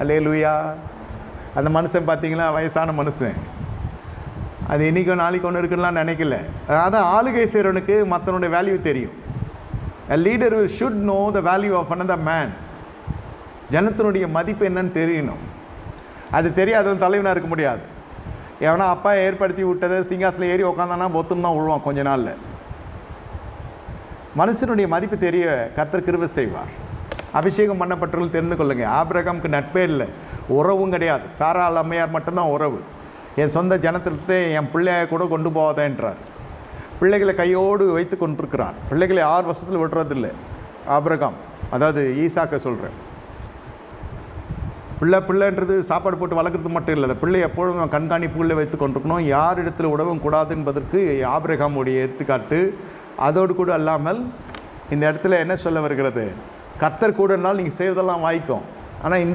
அல்லே லூயா அந்த மனுஷன் பார்த்தீங்களா? வயசான மனுஷன். அது என்றைக்கும் நாளைக்கு ஒன்று இருக்குலாம் நினைக்கல. அதான் ஆளுகை செய்கிறவனுக்கு மற்றவனுடைய வேல்யூ தெரியும். A should know the value of an the man ஜனத்தினுடைய மதிப்பு என்னன்னு தெரியணும். அது தெரியாதவன் தலைவனாக இருக்க முடியாது. எவனா அப்பா ஏற்படுத்தி விட்டதை சிங்காசனில் ஏறி உக்காந்தானா பொத்துன்னு தான் விழுவான் கொஞ்ச நாளில். மனுஷனுடைய மதிப்பு தெரிய கர்த்தர் கிருவை செய்வார். அபிஷேகம் பண்ணப்பட்டவர்கள் தெரிந்து கொள்ளுங்க. ஆபிரகாம்க்கு நட்பே இல்லை. உறவும் கிடையாது. சாராள் அம்மையார் மட்டும்தான் உறவு. என் சொந்த ஜனத்திலே என் பிள்ளைய கூட கொண்டு போவாதேன்றார் பிள்ளைகளை கையோடு வைத்து கொண்டிருக்கிறார். பிள்ளைகளை ஆறு வருஷத்தில் விடுறதில்லை. ஆபிரகாம். அதாவது ஈசாக்க சொல்கிறேன் பிள்ளை பிள்ளைன்றது சாப்பாடு போட்டு வளர்க்குறது மட்டும் இல்லை. அந்த பிள்ளை எப்பொழுதும் கண்காணிப்புகளில் வைத்து கொண்டிருக்கணும். யார் இடத்துல உடவும் கூடாது என்பதற்கு ஆபிரகாமுடைய எடுத்துக்காட்டு. அதோடு கூட அல்லாமல் இந்த இடத்துல என்ன சொல்ல வருகிறது? கத்தர் கூட இருந்தால் நீங்கள் செய்வதெல்லாம் வாய்க்கும். ஆனால் இந்த